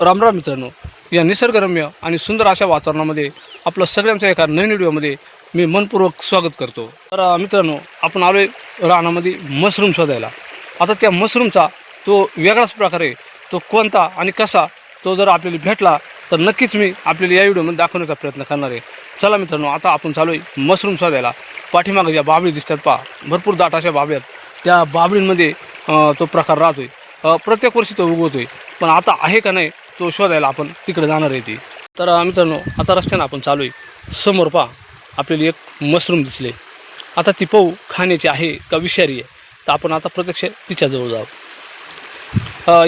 रामराम मित्रांनो या निसर्गरम्य आणि सुंदर अशा वातावरणामध्ये आपलं सगळ्यांचं एका नवीन व्हिडिओमध्ये मी मनपूर्वक स्वागत करतो. तर मित्रांनो आपण आलोय रानामध्ये मशरूम शोधायला. आता त्या मशरूमचा तो वेगळाच प्रकार आहे. तो कोणता आणि कसा तो जर आपल्याला भेटला तर नक्कीच मी आपल्याला या व्हिडिओमध्ये दाखवण्याचा प्रयत्न करणार आहे. चला मित्रांनो आता आपण चालू आहे मशरूम शोधायला. पाठीमागं ज्या बाबळी दिसतात पहा भरपूर दाट अशा बाबळी आहेत. त्या बाबळींमध्ये तो प्रकार राहतोय. आहे प्रत्येक वर्षी तो उगवतोय. पण आता आहे का नाही तो शोधायला आपण तिकडे जाणार आहे ती. तर मित्रांनो आता रस्त्यानं आपण चालू आहे. समोर पहा आपल्याला एक मशरूम दिसले. आता ती पाहू खाण्याची आहे का विषारी आहे. तर आपण आता प्रत्यक्ष तिच्याजवळ जाऊ.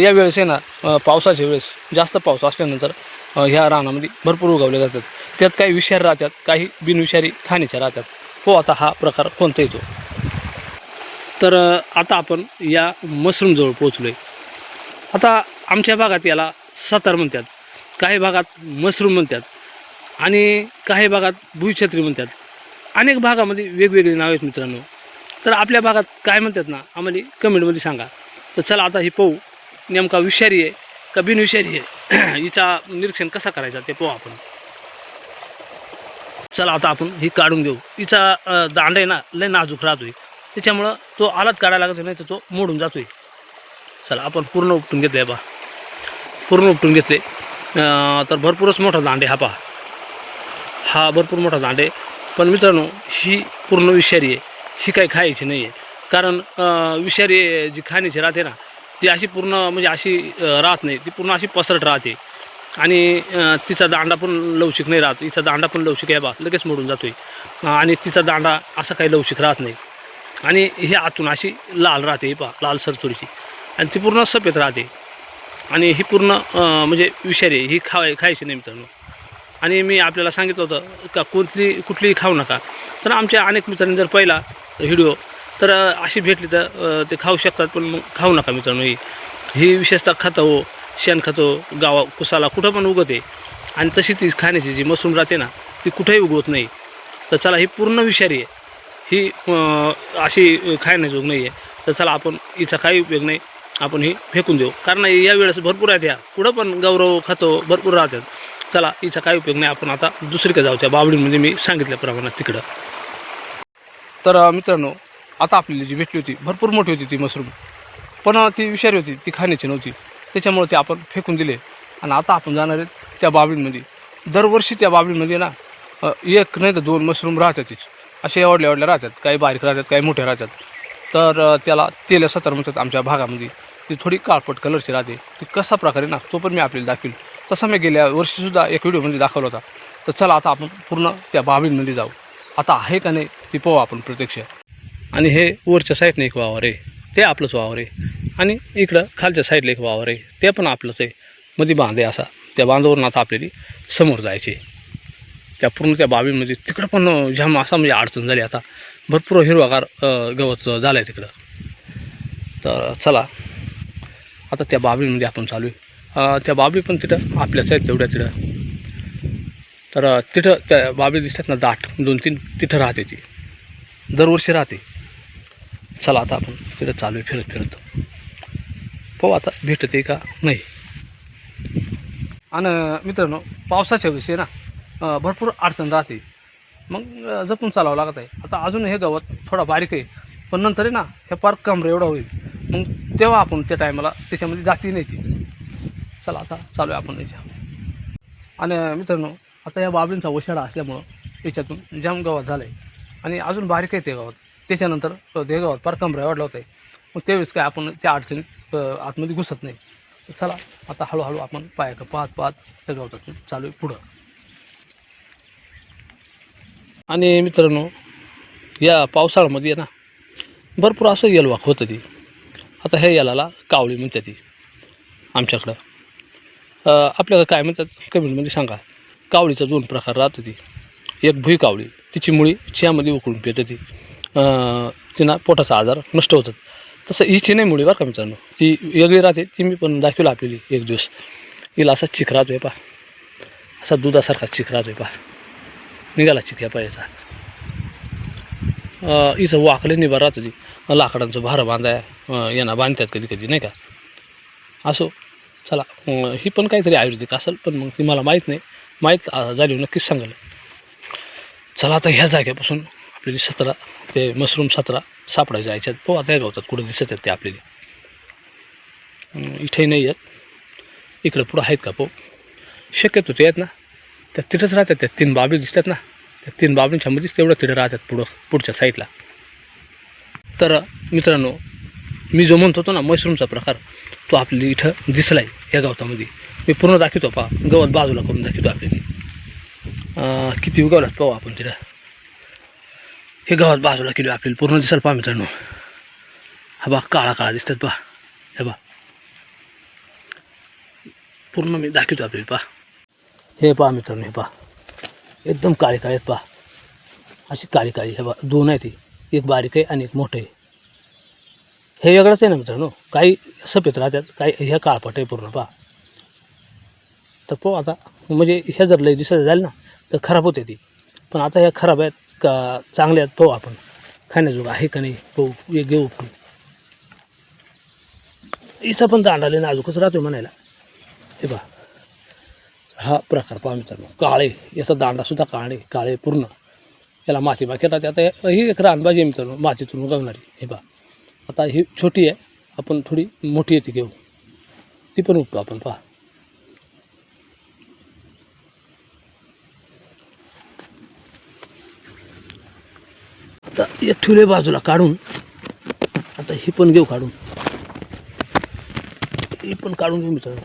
या वेळेस आहे ना पावसाच्या वेळेस जास्त पाऊस असल्यानंतर ह्या रानामध्ये भरपूर उगवले जातात. त्यात काही विषारी राहतात काही बिनविषारी खाण्याच्या राहतात. हो आता हा प्रकार कोणता येतो? तर आता आपण या मशरूमजवळ पोचलो आहे आता आमच्या भागात याला सतार म्हणतात काही भागात मशरूम म्हणतात आणि काही भागात भुईछत्री म्हणतात. अनेक भागामध्ये वेगवेगळी नाव आहेत मित्रांनो. तर आपल्या भागात काय म्हणतात ना आम्हाला कमेंटमध्ये सांगा. तर चला आता ही पाहू. नेमका विषारी आहे का बिनविषारी आहे? हिचा निरीक्षण कसा करायचा ते पाहू आपण. चला आता आपण ही काढून घेऊ. हिचा दांड आहे ना लय नाजूक राहतोय. त्याच्यामुळं तो आलात काढायला लागतो नाही तर तो मोडून जातोय. चला आपण पूर्ण उपटून घेतोय बा. पूर्ण उपटून घेतले. तर भरपूरच मोठा दांडे हा पहा. हा भरपूर मोठा दांडे. पण मित्रांनो ही पूर्ण विषारी आहे. ही काही खायची नाही आहे कारण विषारी जी खाण्याची राहते ना ती अशी पूर्ण म्हणजे अशी राहत नाही. ती पूर्ण अशी पसरट राहते. आणि तिचा दांडा पण लवचिक नाही राहत. तिचा दांडा पण लवचिक आहे बा. लगेच मोडून जातो आहे आणि तिचा दांडा असा काही लवचिक राहत नाही. आणि ही आतून अशी लाल राहते ही पहा. लाल सरचुरीची आणि ती पूर्ण सफेद राहते. आणि ही पूर्ण म्हणजे विषारी आहे ही खावाय खायची नाही मित्रांनो. आणि मी आपल्याला सांगितलं होतं का कोणती कुठलीही खाऊ नका. तर आमच्या अनेक मित्रांनी जर पाहिला व्हिडिओ तर अशी भेटली तर ते खाऊ शकतात पण खाऊ नका मित्रांनो ही. ही विशेषतः खतं हो शेण खतो हो, गावा कुसाला कुठं पण उगवते. आणि तशी ती खाण्याची जी मशरूम राहते ना ती कुठेही उगवत नाही. तर चला ही पूर्ण विषारी आहे. ही अशी खाण्याजोग नाही आहे तर चला आपण हिचा काही उपयोग नाही. आपण हे फेकून देऊ. कारण या वेळेस भरपूर आहेत ह्या कुठं पण गौरव खातो भरपूर राहतात. चला हिचा काही उपयोग नाही. आपण आता दुसरीकडे जाऊ त्या बावडीमध्ये म्हणजे मी सांगितल्याप्रमाणे तिकडं. तर मित्रांनो आता आपल्याला जी भेटली होती भरपूर मोठी होती ती मशरूम. पण ती विषारी होती. ती खाण्याची नव्हती. त्याच्यामुळे ती आपण फेकून दिले. आणि आता आपण जाणार आहेत त्या बाबळींमध्ये दरवर्षी त्या बाबळींमध्ये ना एक नाही तर दोन मशरूम राहतातच असे आवडल्या आवडल्या राहतात. काही बारीक राहतात काही मोठ्या राहतात. तर त्याला तेल सतर म्हणतात आमच्या भागामध्ये. ती थोडी काळपट कलरची राहते. ती कसा प्रकारे ना तो पण मी आपल्याला दाखवेल तसा मी गेल्या वर्षीसुद्धा एक व्हिडिओमध्ये दाखवला होता. तर चला आता आपण पूर्ण त्या बाबींमध्ये जाऊ. आता आहे का नाही ती पाहू आपण प्रत्यक्ष. आणि हे वरच्या साईडने एक वावर आहे. ते आपलंच वावर आहे. आणि इकडं खालच्या साईडला एक वावर आहे. ते पण आपलंच आहे. मध्ये बांधे असा. त्या बांधावरून आता आपल्याला समोर जायचे. त्या पूर्ण त्या बाबीमध्ये तिकडं पण जाम असा म्हणजे अडचण झाली आता. भरपूर हिरवागार गवत झालं आहे तिकडं. तर चला. आता त्या बाबीमध्ये आपण चालू आहे. त्या बाबी पण तिथं आपल्याच आहेत तेवढ्या तिथं. तर तिथं त्या बाबी दिसतात ना दाट दोन तीन तिथं राहते ती. दरवर्षी राहते. चला आता आपण तिथं चालू आहे फिरत फिरत. पाहू आता भेटते का नाही. आणि मित्रांनो पावसाच्या वेळेस आहे ना भरपूर अडचण राहते. मग जपून चालावं लागत आहे. आता अजून हे गवत थोडा बारीक आहे. पण नंतर आहे ना हे पार्क कमरे एवढा होईल. मग तेव्हा आपण त्या टायमाला त्याच्यामध्ये जाती नाही ती चला आता चालू आहे आपण याच्या. आणि मित्रांनो आता या बाबींचा वशाळा असल्यामुळं याच्यातून जाम गवत झालं आहे आणि अजून बारीक आहे ते गावात. त्याच्यानंतर देगावात ते कमरा वाढला होता. मग त्यावेळेस काय आपण त्या अडचणीत आतमध्ये घुसत नाही. चला आता हळूहळू आपण पायाकडं पाहत पाहत त्या गावातून चालू आहे पुढं. आणि मित्रांनो या पावसाळ्यामध्ये ना भरपूर असं येलवाक होतं ती. आता हे याला कावळी म्हणते ती आमच्याकडं. आपल्याकडं आपल्याला काय म्हणतात कमेंटमध्ये सांगा. कावळीचा दोन प्रकार राहतो ती. एक भुई कावळी तिची मुळी चियामध्ये उकळून पिते ती. तिना तिनं पोटाचा आजार नष्ट होतात. तसं हिची नाही मुळी बरं का मित्रांनो. ती वेगळी राहते ती मी पण दाखवली आपली एक दिवस. हिला असा चिक आहे पा असा दुधासारखा चिक आहे पा निघाला चिक या पाहिजेचा इथं वाकले निभार राहतं ती. लाकडांचं भार बांधाय यांना बांधतात कधी कधी नाही का? असो चला. ही पण काहीतरी आयुर्वेदिक असेल पण मग ती मला माहीत नाही. माहीत झाली हो, नक्कीच सांगाल चला आता ह्या जागेपासून आपल्याला सतरा ते मशरूम सतरा सापडायचे जायच्यात पो आता या गावतात कुठं दिसत आहेत ते आपल्याला इथे इथेही नाही आहेत. इकडं पुढं आहेत का पो शक्यतो ते आहेत ना. त्या तिथंच राहतात त्या तीन बाबी दिसतात ना. तीन बाबींच्या मध्येच तेवढं तिढं राहतात पुढं पुढच्या साईडला तर मित्रांनो मी जो म्हणत होतो ना मशरूमचा प्रकार तो आपल्याला इथं दिसला आहे या गवतामध्ये. मी पूर्ण दाखवतो पहा. गवत बाजूला करून दाखवतो आपल्याला. किती उगवलात पाहू आपण तिथं. हे गवत बाजूला केलं आपल्याला पूर्ण दिसाल पहा मित्रांनो. हा बा काळा काळा दिसतात पहा. हे बा पूर्ण मी दाखवतो आपल्याला पहा. हे पहा मित्रांनो हे पहा. एकदम काळे काळे आहेत पहा. अशी काळी काळी हे बा दोन आहे ती एक बारीक आहे आणि एक मोठं आहे. हे वेगळंच आहे ना मित्रांनो? काही सफेद राहतात काही ह्या काळपट आहे पूर्ण पहा. तर पाहू आता म्हणजे ह्या जर लय दिसत झाली ना तर खराब होते ती. पण आता ह्या खराब आहेत का चांगल्या आहेत पाहू आपण. खाण्याजोग आहे का नाही पाहू. एक घेऊ पण हिचा पण दांडाले नाजूकच राहतो म्हणायला. हे पहा. हा प्रकार पहा मित्रांनो काळे याचा दांडासुद्धा काळे काळे पूर्ण. याला माती बाकी राहते. आता ही एक रानबाजी आहे मित्रांनो मातीतून उगवणारी. हे बा आता ही छोटी आहे. आपण थोडी मोठी आहे ती घेऊ. ती पण उठतो आपण पहा. आता एक ठुले बाजूला काढून आता ही पण घेऊ काढून. ही पण काढून घेऊ मित्रांनो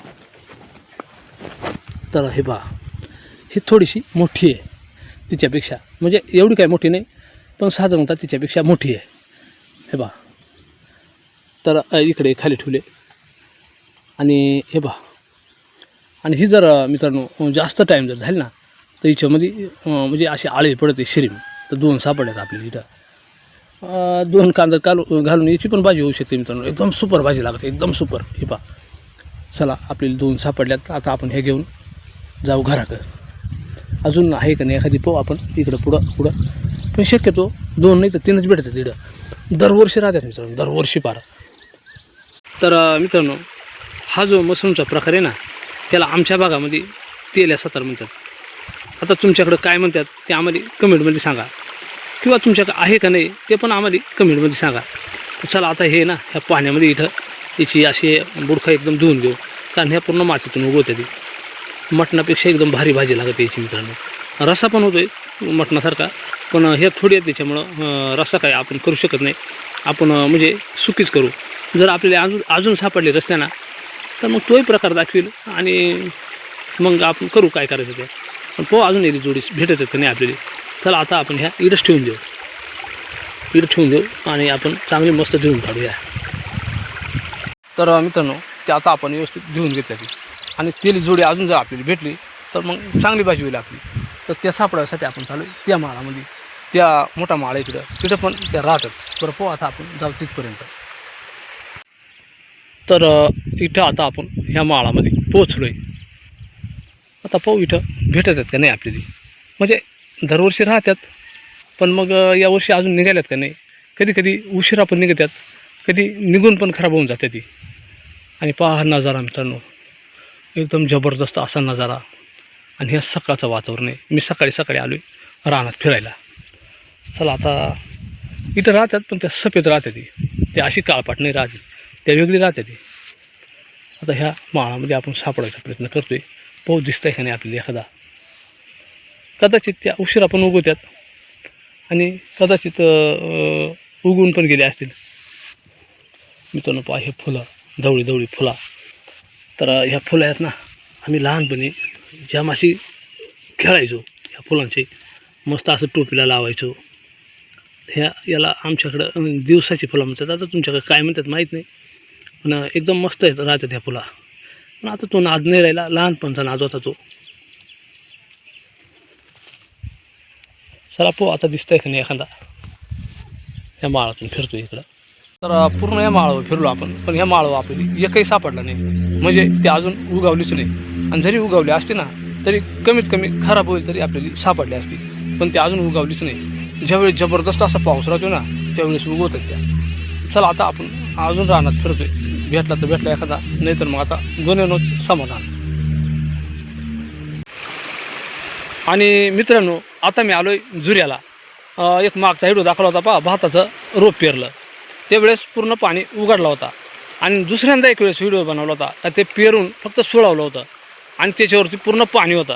तर हे बा ही थोडीशी मोठी आहे तिच्यापेक्षा. म्हणजे एवढी काय मोठी नाही पण साधारणतः तिच्यापेक्षा मोठी आहे. हे बा तर इकडे खाली ठेवले. आणि हे बा आणि ही जर मित्रांनो जास्त टाईम जर झाली ना तर हिच्यामध्ये म्हणजे अशी आळे पडते शिरीम. तर दोन सापडल्यात आपल्याला इथं. दोन कांदा कालू घालून याची पण भाजी होऊ शकते मित्रांनो. एकदम सुपर भाजी लागते. एकदम सुपर हे पा चला आपल्याला दोन सापडल्यात. आता आपण हे घेऊन जाऊ घराकडं अजून आहे का नाही एखादी पाहू आपण. इकडं पुढं पुढं. पण शक्यतो दोन नाही तर तीनच भेटतात तिकडं दरवर्षी राहतात मित्रांनो दरवर्षी पार. तर मित्रांनो हा जो मशरूमचा प्रकार आहे ना त्याला आमच्या भागामध्ये तेल या सतार म्हणतात. आता तुमच्याकडं काय म्हणतात ते आम्हाला कमेंटमध्ये सांगा. किंवा तुमच्याकडं आहे का नाही ते पण आम्हाला कमेंटमध्ये सांगा. तर चला आता हे ना ह्या पाण्यामध्ये इथं याची अशी बुडखा एकदम धुवून घेऊ कारण ह्या पूर्ण मातीतून उगवते ती. मटणापेक्षा एकदम भारी भाजी लागते याची मित्रांनो. रस्सा पण होतो आहे मटणासारखा पण ह्या थोडी आहेत त्याच्यामुळं रसा रस्सा काय आपण करू शकत नाही. आपण म्हणजे सुकीच करू. जर आपल्याला अजून अजून सापडले रस्त्यानं तर मग तोही प्रकार दाखवेल आणि मग आपण करू काय करायचं ते. पण पो अजून येईल जोडी भेटत आहेत का नाही आपल्याला. चला आता आपण ह्या इडच ठेवून देऊ. इड ठेवून देऊ आणि आपण चांगली मस्त धुवून काढूया. तर मित्रांनो ते आता आपण व्यवस्थित धुवून घेतल्या ती आणि तेल जोडी अजून जर आपल्याला भेटली तर मग चांगली भाजी होईल आपली. तर त्या सापडायसाठी आपण चालू त्या माळामध्ये त्या मोठा माळा इकडं तिथं पण त्या राहतात. बरं पो आता आपण जाऊ तिथपर्यंत. तर इथं आता आपण ह्या माळामध्ये पोचलो आहे आता पाहू इथं भेटत आहेत का नाही आपल्याला. म्हणजे दरवर्षी राहतात पण मग यावर्षी अजून निघाल्यात का नाही? कधी कधी उशिरा पण निघतात कधी निघून पण खराब होऊन जाते ती. आणि पहा नजारा मित्रांनो. एकदम जबरदस्त असा नजारा आणि हे सकाळचं वातावरण आहे. मी सकाळी सकाळी आलो आहे रानात फिरायला. चला आता इथं राहतात पण त्या सफेद राहते ती ते अशी काळपाट नाही राहते त्या वेगळी राहते ती आता ह्या माळामध्ये आपण सापडायचा प्रयत्न करतोय. पाऊस दिसतंय का नाही आपल्याला एखादा? कदाचित त्या उशिरा पण उगवत्यात. आणि कदाचित उगवून पण गेले असतील. मित्रांनो पहा हे फुलं दवळी दवळी फुला. तर ह्या फुलं आहेत ना आम्ही लहानपणी ज्या माशी खेळायचो ह्या फुलांचे मस्त असं टोपीला लावायचो. ह्या याला आमच्याकडं दिवसाची फुलं म्हणतात. आता तुमच्याकडे काय म्हणतात माहीत नाही पण एकदम मस्त आहेत राहतात ह्या फुला. पण आता तो नाद नाही राहिला लहानपणचा नाद होता तो. चला पो आता दिसतंय का नाही एखादा? ह्या माळातून फिरतो इकडं. तर पूर्ण या माळावर फिरलो आपण. पण ह्या माळावर आपली एकही सापडला नाही. म्हणजे ते अजून उगावलीच नाही. आणि जरी उगावली असते ना तरी कमीत कमी खराब होईल तरी आपल्याला सापडली असती. पण ते अजून उगावलीच नाही. ज्यावेळी जबरदस्त असा पाऊस राहतो ना त्यावेळेस उगवतात त्या. चला आता आपण अजून रानात फिरतोय. भेटला तर भेटला एखादा नाही तर मग आता दोन्हीनोच समाधान. आणि मित्रांनो आता मी आलो आहे जुऱ्याला एक मागचा हिडो दाखवला होता पहा भाताचं रोप पेरलं. त्यावेळेस पूर्ण पाणी उघडला होता. आणि दुसऱ्यांदा एक वेळेस व्हिडिओ बनवला होता. तर ते पेरून फक्त सोडवलं होतं. आणि त्याच्यावरती पूर्ण पाणी होतं.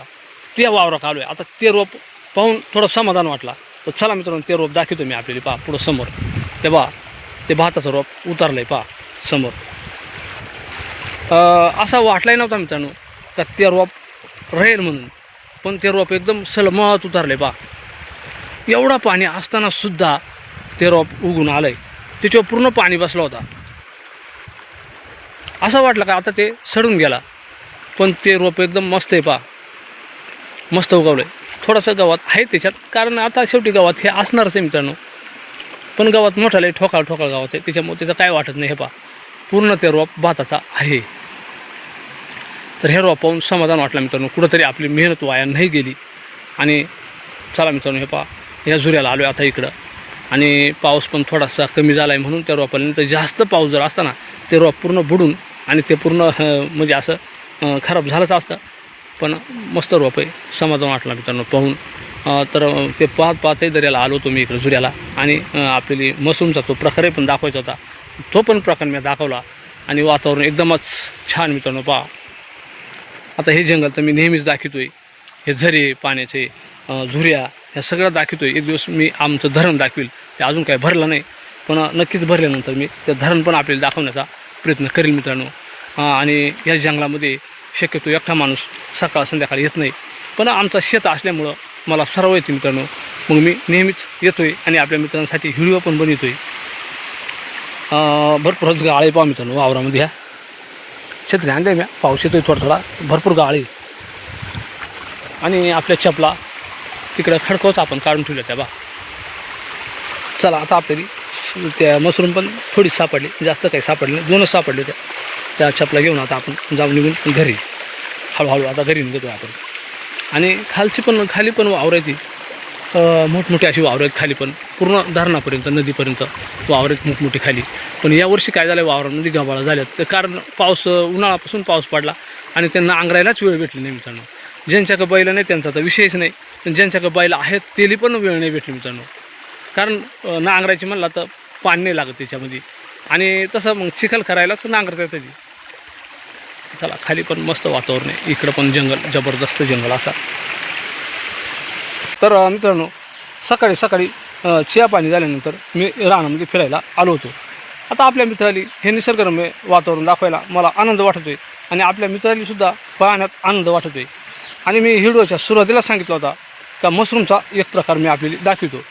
ते वावरात आलो आहे आता ते रोप पाहून थोडं समाधान वाटला. तर चला मित्रांनो ते रोप दाखवतो मी आपल्याला. पहा पुढं समोर. ते बा ते भाताचं रोप उतरलं आहे पहा समोर. असा वाटलाही नव्हता मित्रांनो का ते रोप राहील म्हणून. पण ते रोप एकदम सलमत उतरले पहा. एवढा पाणी असताना सुद्धा ते रोप उगून आहे त्याच्यावर पूर्ण पाणी बसला होता. असं वाटलं का आता ते सडून गेला. पण ते रोप एकदम मस्त आहे पहा. मस्त उगवलं आहे थोडंसं गावात आहे त्याच्यात. कारण आता शेवटी गावात हे असणारच आहे मित्रांनो. पण गावात मोठालं आहे ठोकाळ ठोकाळ गावात आहे. त्याच्यामुळे त्याचं काय वाटत नाही हे पहा. पूर्ण ते रोप भाताचा आहे. तर हे रोप पाहून समाधान वाटलं मित्रांनो. कुठंतरी आपली मेहनत वाया नाही गेली. आणि चला मित्रांनो हे पहा. या झुऱ्याला आलो आहे आता इकडं. आणि पाऊस पण थोडासा कमी झाला आहे म्हणून त्या रोपाला जास्त पाऊस जर असताना ते रोप पूर्ण बुडून आणि ते पूर्ण म्हणजे असं खराब झालंच असतं. पण मस्त रोप आहे. समाधान वाटला मित्रांनो पाहून. तर ते पाहत पाहतही दर्याला आलो होतो मी इकडं झुऱ्याला आणि अं, आपली तो प्रकारही पण दाखवायचा होता. तो पण प्रकार मी दाखवला. आणि वातावरण एकदमच छान मित्रांनो पहा. आता हे जंगल तर मी नेहमीच दाखवतोय. हे झरे पाण्याचे झुऱ्या ह्या सगळं दाखवतोय. एक दिवस मी आमचं धरण दाखवील. ते अजून काही भरलं नाही. पण नक्कीच भरल्यानंतर मी ते धरण पण आपल्याला दाखवण्याचा प्रयत्न करेल मित्रांनो. आणि या जंगलामध्ये शक्यतो एकटा माणूस सकाळ संध्याकाळी येत नाही. पण आमचं शेत असल्यामुळं मला सर्व येते मित्रांनो. मग मी नेहमीच येतो आहे आणि आपल्या मित्रांसाठी व्हिडिओ पण बनवतो आहे भरपूरच गाळे पाहा मित्रांनो वावरामध्ये ह्या. छत्री आणले म्या पाऊस आहे थोडा थोडा भरपूर गाळे. आणि आपल्या चपला तिकडं खडकवत आपण काढून ठेवल्या त्या बा. चला आता आपल्याला त्या मशरूम पण थोडी सापडली जास्त काही सापडली नाही. दोनच सापडले त्या त्या छपला घेऊन आता आपण जाऊन निघून घरी. हळूहळू आता घरी निघतो आपण. आणि खालची पण खाली पण वावर आहे ती. मोठमोठी अशी वावर आहेत खाली पण. पूर्ण धरणापर्यंत नदीपर्यंत वावर आहेत मोठमोठी खाली. पण यावर्षी काय झालं वावरामध्ये गबाळा झाल्यात. तर कारण पाऊस उन्हाळापासून पाऊस पडला आणि त्यांना आंगरायलाच वेळ भेटली नाही मित्रांनो. ज्यांच्याकडे बैल नाही त्यांचा तर विषयच नाही. पण ज्यांच्याकडे बैल आहेत तेली पण वेळ नाही भेटली मित्रांनो. कारण नांगरायची म्हणला तर पाणी नाही लागत त्याच्यामध्ये. आणि तसं मग चिखल करायलाच नांगरता येतं ती. चला खाली पण मस्त वातावरण आहे. इकडं पण जंगल जबरदस्त जंगल असा. तर मित्रांनो सकाळी सकाळी चिया पाणी झाल्यानंतर मी रानामध्ये फिरायला आलो होतो. आता आपल्या मित्राली हे निसर्गरम्य वातावरण दाखवायला मला आनंद वाटतोय आणि आपल्या मित्रालीसुद्धा पाहण्यात आनंद वाटतोय. आणि मी व्हिडिओच्या सुरुवातीला सांगितलं होता का मशरूमचा एक प्रकार मी आपल्याला दाखवतो.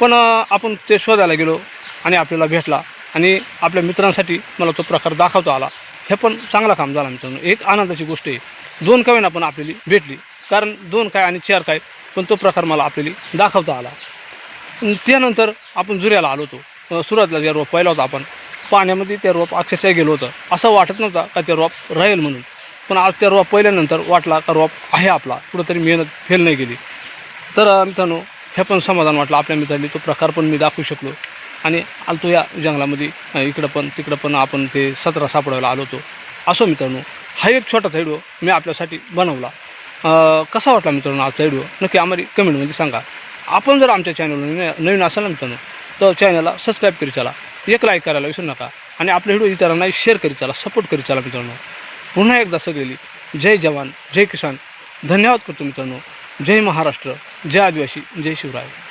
पण आपण ते शोधायला गेलो आणि आपल्याला भेटला आणि आपल्या मित्रांसाठी मला तो प्रकार दाखवता आला. हे पण चांगला काम झाला मित्रांनो. एक आनंदाची गोष्ट आहे. दोन काव्यानं पण आपल्याला भेटली. कारण दोन काय आणि चार काय पण तो प्रकार मला आपल्याला दाखवता आला. त्यानंतर आपण जुऱ्याला आलो होतो. सुरुवातीला जे रोप पाहिला होता आपण पाण्यामध्ये ते रोप अक्षरशः गेलो होतं. असं वाटत नव्हता का ते रोप राहील म्हणून. पण आज त्या रोप पहिल्यानंतर वाटला का रोप आहे आपला. कुठंतरी मेहनत फेल नाही गेली. तर मित्रांनो हे पण समाधान वाटलं. आपल्या मित्रांनी तो प्रकार पण मी दाखवू शकलो. आणि आलतो या जंगलामध्ये इकडं पण तिकडं पण आपण ते सतरा सापडायला आलो होतो. असो मित्रांनो हा एक छोटा व्हिडिओ मी आपल्यासाठी बनवला. कसा वाटला मित्रांनो आजचा व्हिडिओ? नक्की आम्हाला कमेंटमध्ये सांगा. आपण जर आमच्या चॅनलवर नवीन असाल ना मित्रांनो तर चॅनलला सबस्क्राईब करी चला. एक लाईक करायला विसरू नका. आणि आपले व्हिडिओ इतरांना शेअर करी चला. सपोर्ट करी चला मित्रांनो. पुन्हा एकदा सगळी जय जवान जय किसान. धन्यवाद करतो मित्रांनो. जय महाराष्ट्र. जय आदिवासी जय शिवराय.